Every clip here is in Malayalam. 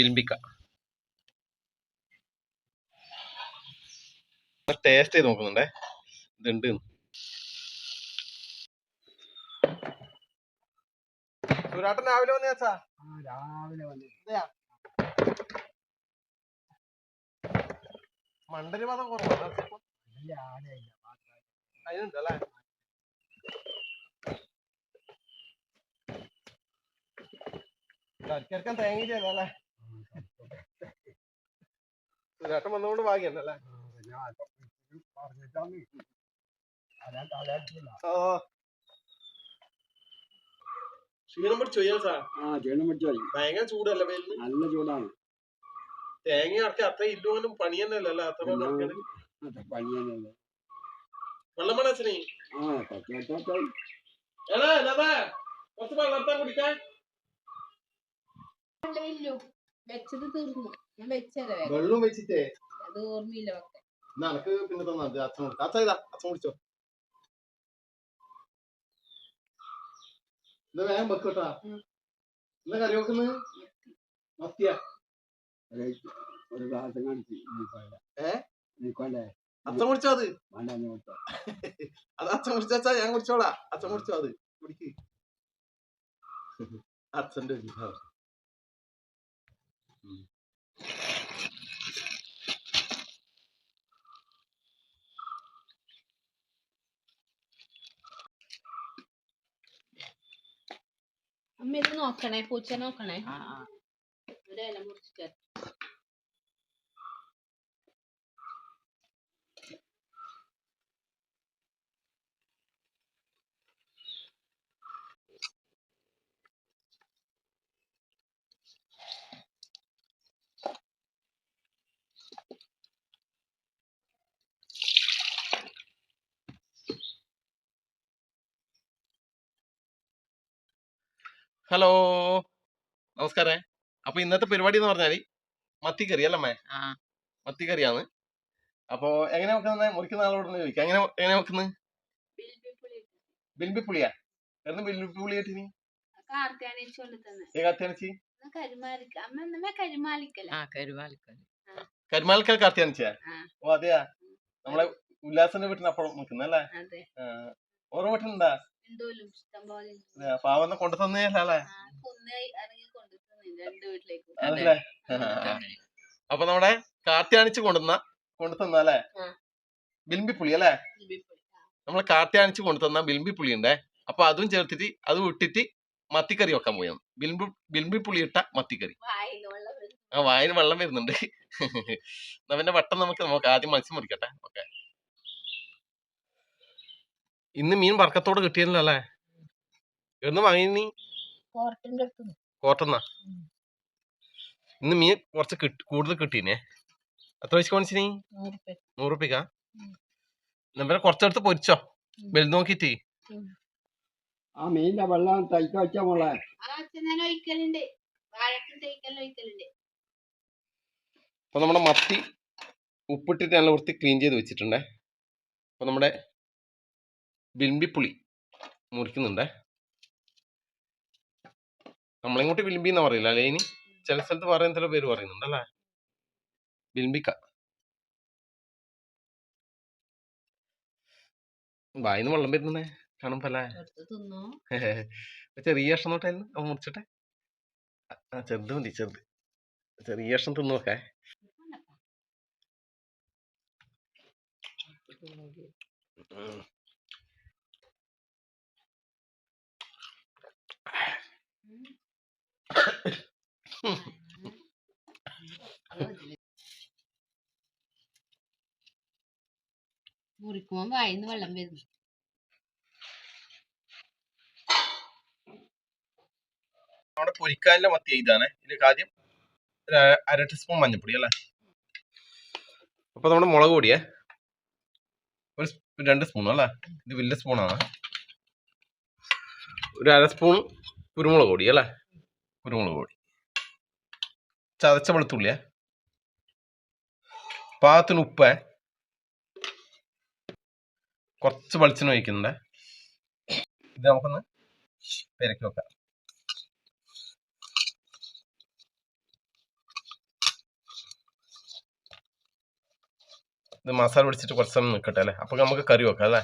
ബിൽബിക്ക. ടേസ്റ്റ് ചെയ്ത് നോക്കുന്നുണ്ടേ. ഇതുണ്ട്. സുരാട്ടൻ രാവിലെ വന്നു ആ രാവിലെ വന്ന്. മണ്ടര് പദം കുറവാണ് വലിയ ആനയില്ല അതിനുണ്ട് അല്ലേ? കരിക്കാൻ തേങ്ങയില്ല അല്ലേ? സുരാട്ടൻ വന്നുകൊണ്ട് ഭാഗ്യണ്ടല്ലേ ക്ഷീണം പിടിച്ചു പോയാൽ സാർ ആ ക്ഷീണം ഭയങ്കര ചൂടല്ലേ വെയിലിന്? നല്ല ചൂടാണ്. തേങ്ങ ഇറക്കി അത്ര ഇല്ലുപോലും പണി തന്നെയല്ലേ അത്ര പിന്നെ ഇറക്കിയത്? അത് പണി വെള്ളം വേണം അച്ഛനെ? കുറച്ച് വെള്ളം കുടിക്കാൻ. വെച്ചത് തീർന്നു. ഞാൻ വേഗം വെള്ളം വെച്ചിട്ടേ? അത് ഓർമ്മയില്ല വെക്കാൻ എന്നാ എനക്ക് പിന്നെ തന്നാ മതി. അച്ഛൻ കൊടുക്കാം. അച്ഛൻ ഇതാ അച്ഛൻ കുടിച്ചോ. ഇത് വേഗം വെക്കട്ടാ ഉം. എന്താ കറി വെക്കുന്നത് മത്തിയ? ഒരു ഗ്ലാസ് കാണിച്ചു ഏ? നീക്കോണ്ടേ അച്ഛൻ കുടിച്ചോ അത്? വേണ്ട നീ കൊടുത്തോ അത് അച്ഛൻ കുടിച്ചാ? ഞാൻ കുടിച്ചോളാ. അച്ഛൻ കുടിച്ചോ അത്? കുടിക്ക്. അച്ഛന്റെ ഒരു. അമ്മ ഇത് നോക്കണേ പൂച്ച നോക്കണേ ആ ആ ഒരു ഇല മുറിച്ചിട്ട് ഹലോ. നമസ്കാരേ. അപ്പൊ ഇന്നത്തെ പരിപാടി എന്ന് പറഞ്ഞാൽ മത്തിക്കറി അല്ലമ്മേ ആ. മത്തിക്കറിയാണ്. അപ്പൊ എങ്ങനെ വെക്കുന്നത്? മുറിക്കുന്ന ആളോട് ചോദിക്കാം. എങ്ങനെ എങ്ങനെ വെക്കുന്നത്? ബിൽബി പുളിയാ എന്ന് ബിൽബി പുളി കിട്ടിനി കാർത്തിയാണിച്ചാ ആ. ഓ അതെയാ. നമ്മളെ ഉല്ലാസന്റെ വീട്ടിന് അപ്പുറം നിൽക്കുന്നല്ലേ ഓർമ്മ ഓരോ വീട്ടിലുണ്ടാ? പാവന്ന കൊണ്ടു അതല്ലേ അപ്പൊ നമ്മടെ കാർത്തിയാണിച്ച് കൊണ്ടുവന്ന കൊണ്ടു തന്നല്ലേ അല്ലേ. ബിൽബി പുളി അല്ലേ. നമ്മൾ കാർത്തിയാണിച്ച് കൊണ്ടു തന്ന ബിൽബി പുളി ഉണ്ടേ. അപ്പൊ അതും ചേർത്തിട്ട് അത് വിട്ടിട്ട് മത്തിക്കറി വെക്കാൻ പോയി ബിൽബി ബിൽബി പുളി ഇട്ട മത്തിക്കറി. ആ വായന വെള്ളം വരുന്നുണ്ട്. അവന്റെ പിന്നെ വട്ടം നമുക്ക് നമുക്ക് ആദ്യം മത്സ്യം മുറിക്കട്ടെ. ഓക്കെ. ഇന്ന് മീൻ വർക്കത്തോട് കിട്ടിയല്ലേ അല്ലേ എന്ന് വാങ്ങി നീ കോർട്ടിന്റെ അടുത്ത് കോട്ടെന്നാ ഇന്ന് മീൻ കുറച്ച് കൂടുതൽ കിട്ടീനെ. എത്ര വയസ്സ് കാണിച്ചു നീ രൂപ. നൂറ് റുപ്യക്കാ ഉം. നമ്മളെ കുറച്ചെടുത്ത് പൊരിച്ചോ. വലുത് നോക്കിട്ടേ ആ മീനിന്റെ വെള്ളം തയ്ക്ക മോളെ. അപ്പൊ നമ്മുടെ മത്തി ഉപ്പിട്ടിട്ട് നല്ല വൃത്തി ക്ലീൻ ചെയ്ത് വെച്ചിട്ടുണ്ടേ. അപ്പൊ നമ്മുടെ വിൽമ്പിപ്പുളി മുറിക്കുന്നുണ്ടേ. നമ്മളിങ്ങോട്ട് വിൽമ്പി എന്നാ പറയില്ല അല്ലെ ഇനി? ചില സ്ഥലത്ത് പറയുന്ന ചില പേര് പറയുന്നുണ്ട് അല്ലേ വിൽമ്പിക്ക വായിന്ന് വെള്ളം വരുന്നേ കാണും പല എടുത്ത് തിന്നോ. ചെറിയ കഷ്ണം തൊട്ടായിരുന്നു അവൻ മുറിച്ചിട്ടെ? ആ ചെറുത് മതി ചെറുത്. ചെറിയ കഷ്ണം തിന്നു നോക്കേ ഉം. മുറിക്കുമ്പോ വായിന്ന് വെള്ളം വരുന്നു. നമ്മുടെ പൊരിക്കാനിലെ മത്തി ഇതാണ്. ഇതിലേക്ക് ആദ്യം അര ടീസ്പൂൺ മഞ്ഞപ്പൊടി അല്ലേ? അപ്പൊ നമ്മുടെ മുളക് പൊടിയേ ഒരു രണ്ട് സ്പൂൺ അല്ലേ? ഇത് വലിയ സ്പൂണാണ് ഒരു അര സ്പൂൺ കുരുമുളക് പൊടി അല്ലേ? കുരുമുളക് പൊടി. ചതച്ച വെളുത്തുള്ളിയ. പാകത്തിന് ഉപ്പ്. കുറച്ച് വെളിച്ചെണ്ണ ഒഴിക്കുന്നുണ്ട്. ഇത് നമുക്കൊന്ന് പെരക്കി വെക്കാം. ഇത് മസാല പിടിച്ചിട്ട് കുറച്ച് സമയം നിൽക്കട്ടെ അല്ലേ? അപ്പൊ നമുക്ക് കറി വെക്കാം അല്ലേ?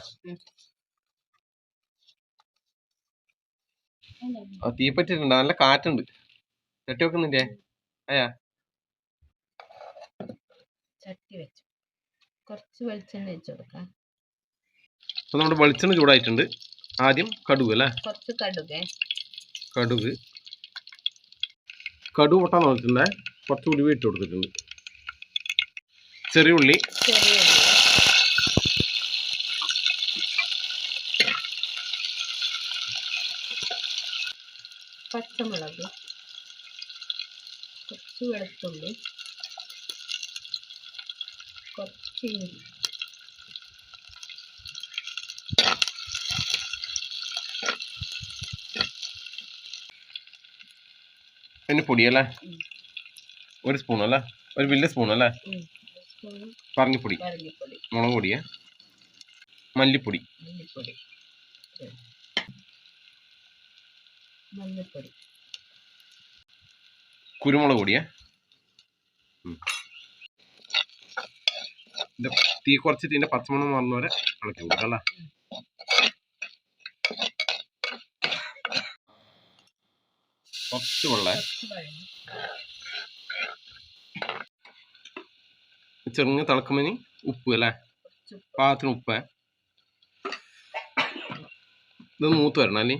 തീ പറ്റിയിട്ടുണ്ട് നല്ല കാറ്റുണ്ട്. ചട്ടി വെക്കുന്നില്ലേ? അയ്യാ ചട്ടി വെച്ചു. കുറച്ച് വെളിച്ചെണ്ണ വെച്ച് കൊടുക്കാം. അപ്പൊ നമ്മുടെ വെളിച്ചെണ്ണ ചൂടായിട്ടുണ്ട്. ആദ്യം കടുക് അല്ലേ? കുറച്ച് കടുകേ. കടുക്. കടുക് പൊട്ടാൻ നോക്കിട്ടുണ്ടേ കുറച്ച് ഉലുവ ഇട്ട് കൊടുത്തിട്ടുണ്ട്. ചെറിയ ഉള്ളി. ചെറിയ ഉള്ളി പച്ചമുളക് കുറച്ച് വെളുത്തുള്ളി കുറച്ച് ഇഞ്ചി. പിന്നെ പൊടിയല്ലേ? ഒരു സ്പൂൺ അല്ലേ? ഒരു വലിയ സ്പൂൺ അല്ലേ? പറഞ്ഞിപ്പൊടി മുളക് പൊടിയേ? മല്ലിപ്പൊടി. മല്ലിപ്പൊടി. മല്ലിപ്പൊടി കുരുമുളക് പൊടിയേ? തീ കുറച്ചിട്ട് ഇതിന്റെ പച്ചമണം വന്നവരെ വരെ ഇളക്കി കൊടുക്കാം അല്ലേ? കുറച്ച് വെള്ളം. ചെറുങ്ങ തിളക്കുമ്പനി ഉപ്പ് അല്ലേ? പാകത്തിന് ഉപ്പ്. ഇത് മൂത്ത് വരണം അല്ലേ?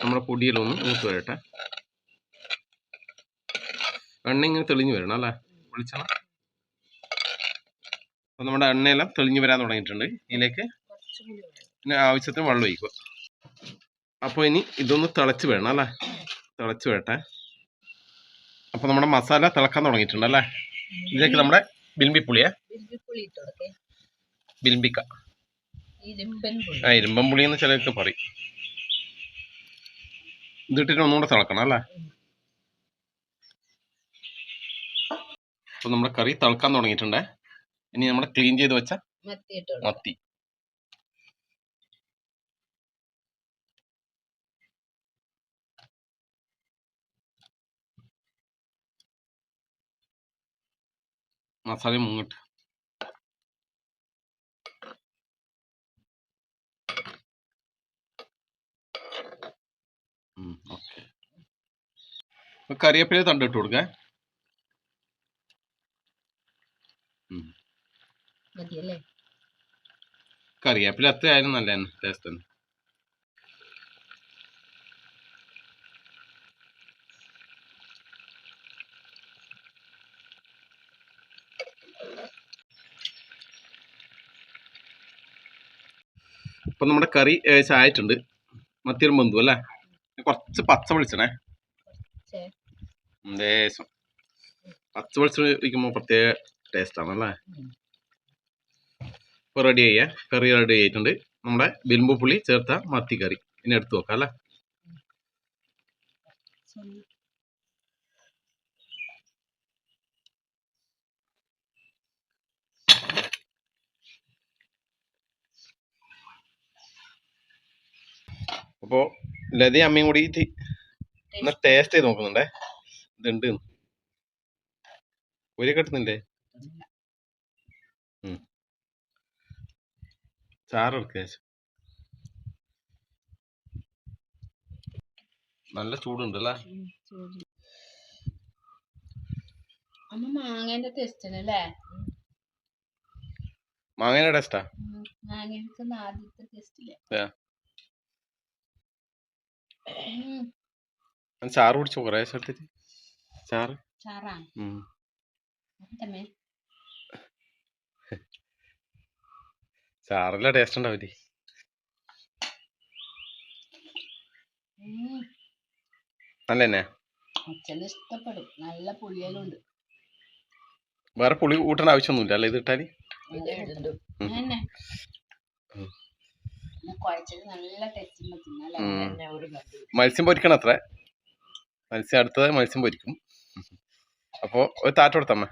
നമ്മുടെ പൊടിയിലൊന്ന് മൂത്ത് വരട്ടെ. എണ്ണ ഇങ്ങനെ തെളിഞ്ഞു വരണം അല്ലേ? വെളിച്ചെണ്ണ. അപ്പം നമ്മുടെ എണ്ണയെല്ലാം തെളിഞ്ഞു വരാൻ തുടങ്ങിയിട്ടുണ്ട്. ഇതിലേക്ക് പിന്നെ ആവശ്യത്തിന് വെള്ളം ഒഴിക്കുക. അപ്പോൾ ഇനി ഇതൊന്ന് തിളച്ച് വേണം അല്ലേ? തിളച്ച് വരട്ടെ. അപ്പോൾ നമ്മുടെ മസാല തിളക്കാൻ തുടങ്ങിയിട്ടുണ്ട് അല്ലേ? ഇതിലേക്ക് നമ്മുടെ ബിൽബിപ്പുളിയെ ഇരുമ്പൻ പുളി ആ ഇരുമ്പം പുളി എന്ന് ചിലർക്ക് പറയും. ഇതിട്ടിട്ട് ഒന്നുകൂടെ തിളക്കണം അല്ലേ? അപ്പോൾ നമ്മുടെ കറി തിളക്കാൻ തുടങ്ങിയിട്ടുണ്ട്. ഇനി നമ്മുടെ ക്ലീൻ ചെയ്ത് വെച്ച മത്തി. മസാല മുങ്ങിട്ട് ഓക്കെ. കറിവേപ്പില തണ്ടിട്ട് കൊടുക്കേ. കറിവേപ്പില എത്ര ആയാലും നല്ല ടേസ്റ്റ് തന്നെ. ഇപ്പൊ നമ്മുടെ കറി ഏകദേശം ആയിട്ടുണ്ട്. മത്തിയും ബന്ധു അല്ലേ? കുറച്ച് പച്ച വെളിച്ചണേ ലേശം. പച്ച ഒഴിക്കുമ്പോൾ പ്രത്യേക ടേസ്റ്റ് ആണല്ലേ? ഇപ്പൊ ഇപ്പോൾ റെഡി ആയേ. കറി റെഡി ആയിട്ടുണ്ട്. നമ്മുടെ ബിൽമ്പു പുളി ചേർത്ത മത്തി കറി. ഇനി എടുത്തു നോക്കാം അല്ലേ? അപ്പോ അപ്പോൾ ലതയും അമ്മയും കൂടി ഒന്ന് ടേസ്റ്റ് ചെയ്ത് നോക്കുന്നുണ്ടേ. ഇതുണ്ട്. ഒരു കെട്ടുന്നില്ലേ? നല്ല ചൂടുണ്ട് അല്ലേ അമ്മ മാങ്ങേന്റെ ടേസ്റ്റ് അല്ലേ? ടേസ്റ്റാ മാങ്ങ ആദ്യത്തെ ടേസ്റ്റ് ഇല്ല ചാറ് കുടിച്ചു കുറേ എടുത്തിട്ട് ചാറ്? ചാറില്ല ടേസ്റ്റ് ഉണ്ടാവില്ലേ നല്ല തന്നെ ഇഷ്ടപ്പെടും. നല്ല വേറെ പുളി കൂട്ടേണ്ട ആവശ്യമൊന്നുമില്ല അല്ലേ ഇത് ഇട്ടാൽ. കുഴച്ചത് നല്ല ടേസ്റ്റ് മത്സ്യം പൊരിക്കണം അത്ര. മത്സ്യം അടുത്തത് മത്സ്യം പൊരിക്കും. അപ്പോൾ ഒരു താറ്റ കൊടുത്തമ്മ